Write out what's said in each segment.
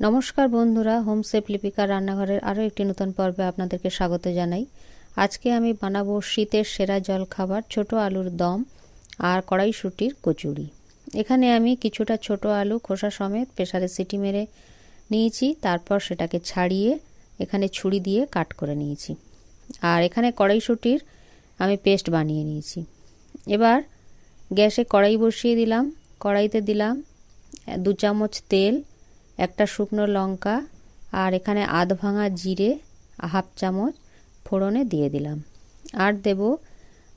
নমস্কার বন্ধুরা home safe Lipika রান্নাঘরের আরও একটি নতুন পর্বে আপনাদেরকে স্বাগত জানাই। আজকে আমি বানাবো শীতের সেরা জল খাবার ছোট আলুর দম আর কড়াইশুটির কচুরি। এখানে আমি কিছুটা ছোট আলু খোসা সমেত প্রেশারে সিটি মেরে নিয়েছি, তারপর সেটাকে ছাড়িয়ে এখানে ছুরি দিয়ে কাট করে নিয়েছি। আর এখানে কড়াইশুটির আমি পেস্ট বানিয়ে নিয়েছি। এবার গ্যাসে কড়াই বসিয়ে দিলাম, কড়াইতে দিলাম দু চামচ তেল একটা শুকনো লঙ্কা আর এখানে আধ ভাঙা জিরে হাফ চামচ ফোড়নে দিয়ে দিলাম। আর দেব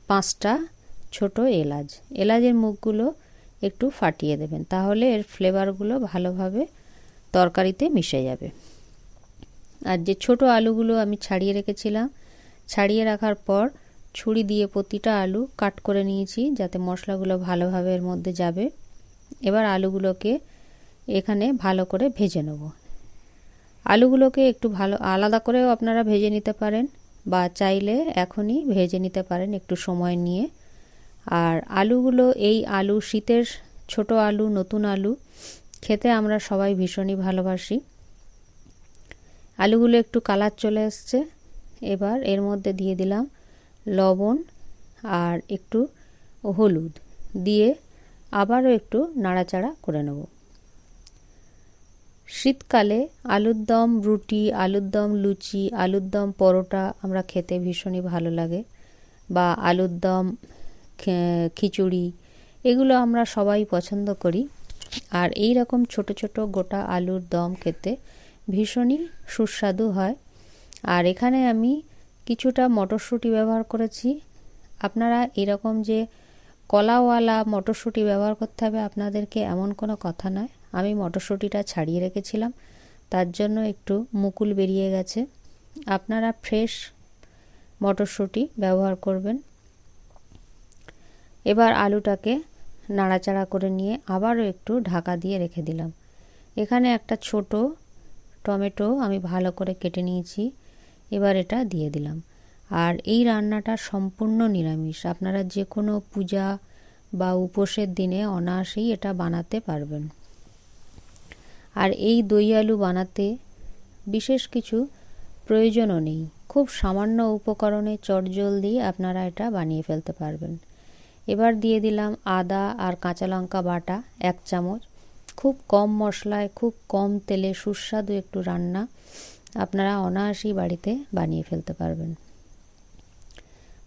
পাঁচটা ছোট এলাচ। এলাচের মুখগুলো একটু ফাটিয়ে দেবেন, তাহলে এর ফ্লেভারগুলো ভালোভাবে তরকারিতে মিশে যাবে। আর যে ছোট আলুগুলো আমি ছাড়িয়ে রেখেছিলাম, ছাড়িয়ে রাখার পর ছুরি দিয়ে প্রতিটা আলু কাট করে নিয়েছি, যাতে মশলাগুলো ভালোভাবে এর মধ্যে যাবে। এবার আলুগুলোকে এখানে ভালো করে ভেজে নেব। আলুগুলোকে একটু ভালো, আলাদা করেও আপনারা ভেজে নিতে পারেন বা চাইলে এখনই ভেজে নিতে পারেন একটু সময় নিয়ে। আর আলুগুলো, এই আলু, শীতের ছোট আলু, নতুন আলু, খেতে আমরা সবাই ভীষণই ভালোবাসি। আলুগুলো একটু কালার চলে এসছে। এবার এর মধ্যে দিয়ে দিলাম লবণ আর একটু হলুদ। দিয়ে আবারও একটু নাড়াচাড়া করে নেব। শীতকালে আলুর দম রুটি, আলুর দম লুচি, আলুর দম পরোটা আমরা খেতে ভীষণই ভালো লাগে বা আলুর দম খিচুড়ি এগুলো আমরা সবাই পছন্দ করি। আর এই রকম ছোট ছোট গোটা আলুর দম খেতে ভীষণই সুস্বাদু হয়। আর এখানে আমি কিছুটা মটরশুঁটি ব্যবহার করেছি। আপনারা এরকম যে কলাওয়ালা মটরশুঁটি ব্যবহার করতে হবে আপনাদেরকে এমন কোনো কথা নয়। আমি মটরশুঁটিটা ছাড়িয়ে রেখেছিলাম। তার জন্য একটু মুকুল বেরিয়ে গেছে। আপনারা ফ্রেশ মটরশুঁটি ব্যবহার করবেন। এবার আলুটাকে নাড়াচাড়া করে নিয়ে আবারও একটু ঢাকা দিয়ে রেখে দিলাম। এখানে একটা ছোট টমেটো আমি ভালো করে কেটে নিয়েছি। এবার এটা দিয়ে দিলাম। আর এই রান্নাটা সম্পূর্ণ নিরামিষ। আপনারা যে কোনো পূজা বা উপোসের দিনে অনায়াসেই এটা বানাতে পারবেন। আর এই দই আলু বানাতে বিশেষ কিছু প্রয়োজনও নেই। খুব সামান্য উপকরণে চটজলদি আপনারা এটা বানিয়ে ফেলতে পারবেন। এবার দিয়ে দিলাম আদা আর কাঁচা লঙ্কা বাটা, এক চামচ। খুব কম মশলায়, খুব কম তেলে সুস্বাদু একটু রান্না আপনারা অনায়াসেই বাড়িতে বানিয়ে ফেলতে পারবেন।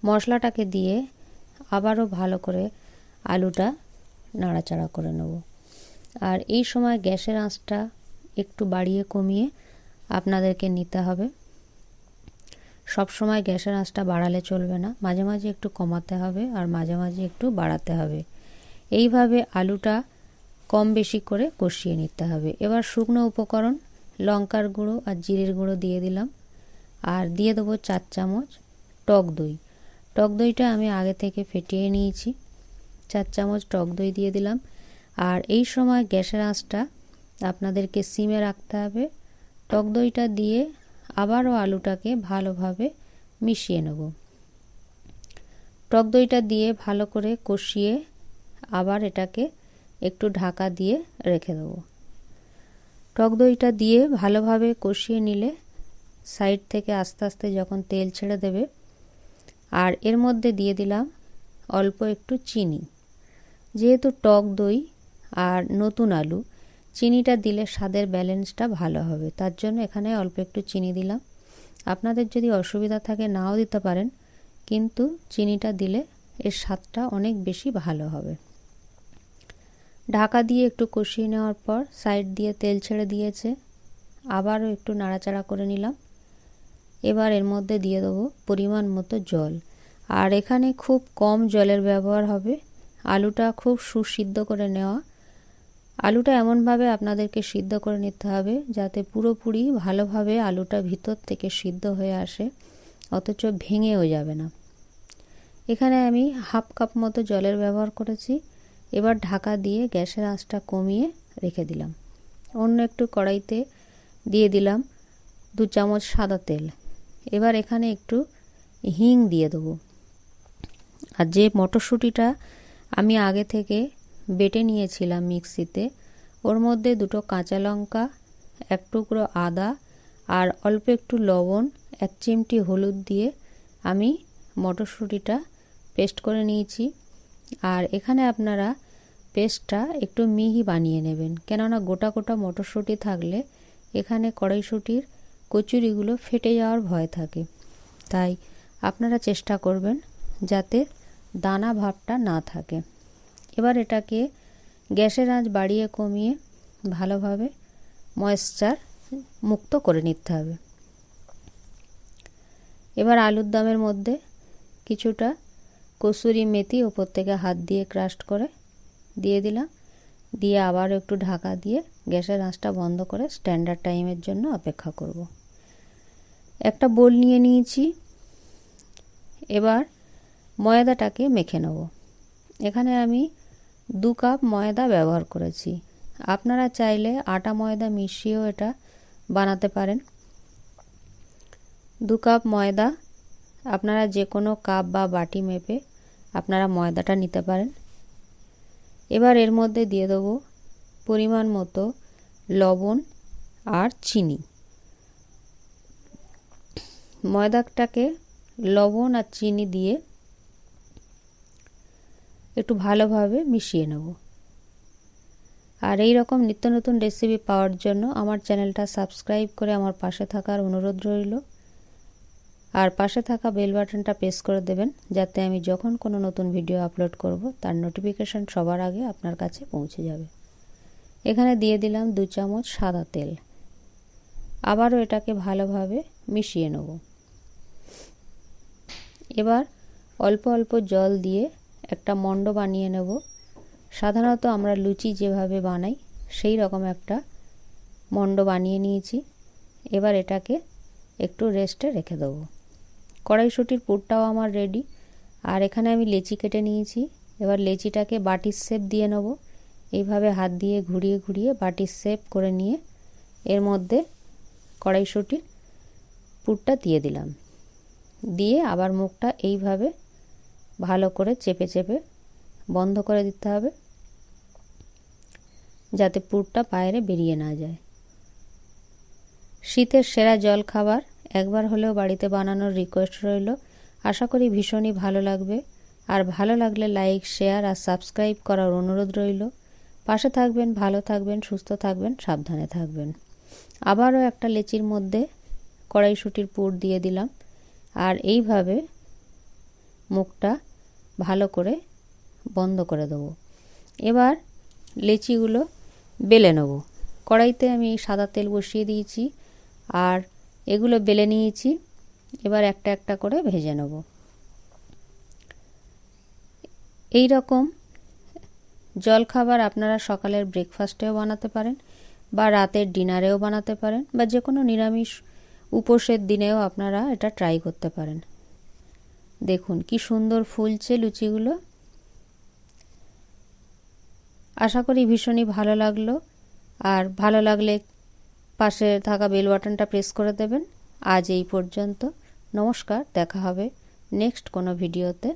মশলাটাকে দিয়ে আবারও ভালো করে আলুটা নাড়াচাড়া করে নেব। আর এই সময় গ্যাসের আঁচটা একটু বাড়িয়ে কমিয়ে আপনাদেরকে নিতে হবে। সব সময় গ্যাসের আঁচটা বাড়ালে চলবে না, মাঝে মাঝে একটু কমাতে হবে আর মাঝে মাঝে একটু বাড়াতে হবে। এইভাবে আলুটা কম বেশি করে কষিয়ে নিতে হবে। এবার শুকনো উপকরণ, লঙ্কার গুঁড়ো আর জিরের গুঁড়ো দিয়ে দিলাম। আর দিয়ে দেবো চার চামচ টক দই। টক দইটা আমি আগে থেকে ফেটিয়ে নিয়েছি। চার চামচ টক দই দিয়ে দিলাম। আর এই সময় গ্যাসের আঁচটা আপনাদেরকে সিমে রাখতে হবে। টক দইটা দিয়ে আবারও আলুটাকে ভালোভাবে মিশিয়ে নেব। টক দইটা দিয়ে ভালো করে কষিয়ে আবার এটাকে একটু ঢাকা দিয়ে রেখে দেবো। টক দইটা দিয়ে ভালোভাবে কষিয়ে নিলে সাইড থেকে আস্তে আস্তে যখন তেল ছেড়ে দেবে, আর এর মধ্যে দিয়ে দিলাম অল্প একটু চিনি। যেহেতু টক দই আর নতুন আলু। চিনিটা দিলে স্বাদের ব্যালেন্সটা ভালো হবে। তার জন্য এখানে অল্প একটু চিনি দিলাম। আপনাদের যদি অসুবিধা থাকে নাও দিতে পারেন, কিন্তু চিনিটা দিলে এর স্বাদটা অনেক বেশি ভালো হবে। ঢাকা দিয়ে একটু কষিয়ে নেওয়ার পর সাইড দিয়ে তেল ছেড়ে দিয়েছে। আবারও একটু নাড়াচাড়া করে নিলাম। এবার এর মধ্যে দিয়ে দেবো পরিমাণ মতো জল। আর এখানে খুব কম জলের ব্যবহার হবে। আলুটা খুব সুসিদ্ধ করে নেওয়া। আলুটা এমনভাবে আপনাদেরকে সিদ্ধ করে নিতে হবে যাতে পুরোপুরি ভালোভাবে আলুটা ভিতর থেকে সিদ্ধ হয়ে আসে, অথচ ভেঙেও যাবে না। এখানে আমি হাফ কাপ মতো জলের ব্যবহার করেছি। এবার ঢাকা দিয়ে গ্যাসের আঁচটা কমিয়ে রেখে দিলাম। অন্য একটু কড়াইতে দিয়ে দিলাম দু চামচ সাদা তেল। এবার এখানে একটু হিং দিয়ে দেবো। আর যে মটরশুঁটিটা আমি আগে থেকে বেটে নিয়েছিলাম মিক্সিতে। ওর মধ্যে দুটো কাঁচা লঙ্কা, এক টুকরো আদা আর অল্প একটু লবণ, এক চিমটি হলুদ দিয়ে আমি মটরশুঁটিটা পেস্ট করে নিয়েছি। আর এখানে আপনারা পেস্টটা একটু মিহি বানিয়ে নেবেন। কেননা গোটা গোটা মটরশুঁটি থাকলে এখানে কড়াইশুঁটির কচুরিগুলো ফেটে যাওয়ার ভয় থাকে। তাই আপনারা চেষ্টা করবেন যাতে দানা ভাবটা না থাকে। এবার এটাকে গ্যাসের আঁচ বাড়িয়ে কমিয়ে ভালোভাবে ময়েশ্চার মুক্ত করে নিতে হবে। এবার আলুর দমের মধ্যে কিছুটা কসুরি মেথি ওপর থেকে হাত দিয়ে ক্রাস্ট করে দিয়ে দিলাম। দিয়ে আবার একটু ঢাকা দিয়ে গ্যাসের আঁচটা বন্ধ করে স্ট্যান্ডার্ড টাইমের জন্য অপেক্ষা করব। একটা বোল নিয়ে নিয়েছি। এবার ময়দাটাকে মেখে নেব। এখানে আমি দু কাপ ময়দা ব্যবহার করেছি। আপনারা চাইলে আটা ময়দা মিশিয়েও এটা বানাতে পারেন। দু কাপ ময়দা, আপনারা যে কোনো কাপ বা বাটি মেপে আপনারা ময়দাটা নিতে পারেন। এবার এর মধ্যে দিয়ে দেবো পরিমাণ মতো লবণ আর চিনি। ময়দাটাকে লবণ আর চিনি দিয়ে একটু ভালোভাবে মিশিয়ে নেব। আর এই রকম নিত্য নতুন রেসিপি পাওয়ার জন্য আমার চ্যানেলটা সাবস্ক্রাইব করে আমার পাশে থাকার অনুরোধ রইল। আর পাশে থাকা বেল বাটনটা প্রেস করে দেবেন, যাতে আমি যখন কোনো নতুন ভিডিও আপলোড করব, তার নোটিফিকেশান সবার আগে আপনার কাছে পৌঁছে যাবে। এখানে দিয়ে দিলাম দু চামচ সাদা তেল। আবারও এটাকে ভালোভাবে মিশিয়ে নেব। এবার অল্প অল্প জল দিয়ে একটা মণ্ড বানিয়ে নেব। সাধারণত আমরা লুচি যেভাবে বানাই, সেই রকম একটা মণ্ড বানিয়ে নিয়েছি। এবার এটাকে একটু রেস্টে রেখে দেবো। কড়াইশুটির পুরটাও আমার রেডি আর এখানে আমি লেচি কেটে নিয়েছি। এবার লেচিটাকে বাটির শেপ দিয়ে নেব। এইভাবে হাত দিয়ে ঘুরিয়ে ঘুরিয়ে বাটির শেপ করে নিয়ে এর মধ্যে কড়াইশুটির পুরটা দিয়ে দিলাম। দিয়ে আবার মুখটা এইভাবে ভালো করে চেপে চেপে বন্ধ করে দিতে হবে, যাতে পুরটা বাইরে বেরিয়ে না যায়। শীতের সেরা জল খাবার একবার হলেও বাড়িতে বানানোর রিকোয়েস্ট রইল। আশা করি ভীষণই ভালো লাগবে। আর ভালো লাগলে লাইক শেয়ার আর সাবস্ক্রাইব করার অনুরোধ রইল। পাশে থাকবেন, ভালো থাকবেন, সুস্থ থাকবেন, সাবধানে থাকবেন। আবারও একটা লেচির মধ্যে কড়াইশুটির পুর দিয়ে দিলাম। আর এইভাবে মুখটা ভালো করে বন্ধ করে দেবো। এবার লেচিগুলো বেলে নেব। কড়াইতে আমি সাদা তেল বসিয়ে দিয়েছি আর এগুলো বেলে নিয়েছি। এবার একটা একটা করে ভেজে নেব। এই রকম জলখাবার আপনারা সকালের ব্রেকফাস্টেও বানাতে পারেন বা রাতের ডিনারেও বানাতে পারেন বা যে কোনো নিরামিষ উপোসের দিনেও আপনারা এটা ট্রাই করতে পারেন। দেখুন কি সুন্দর ফুলছে লুচিগুলো। আশা করি ভীষণই ভালো লাগল। আর ভালো লাগলে পাশে থাকা বেল বাটনটা প্রেস করে দেবেন। আজ এই পর্যন্ত। নমস্কার, দেখা হবে নেক্সট কোনো ভিডিওতে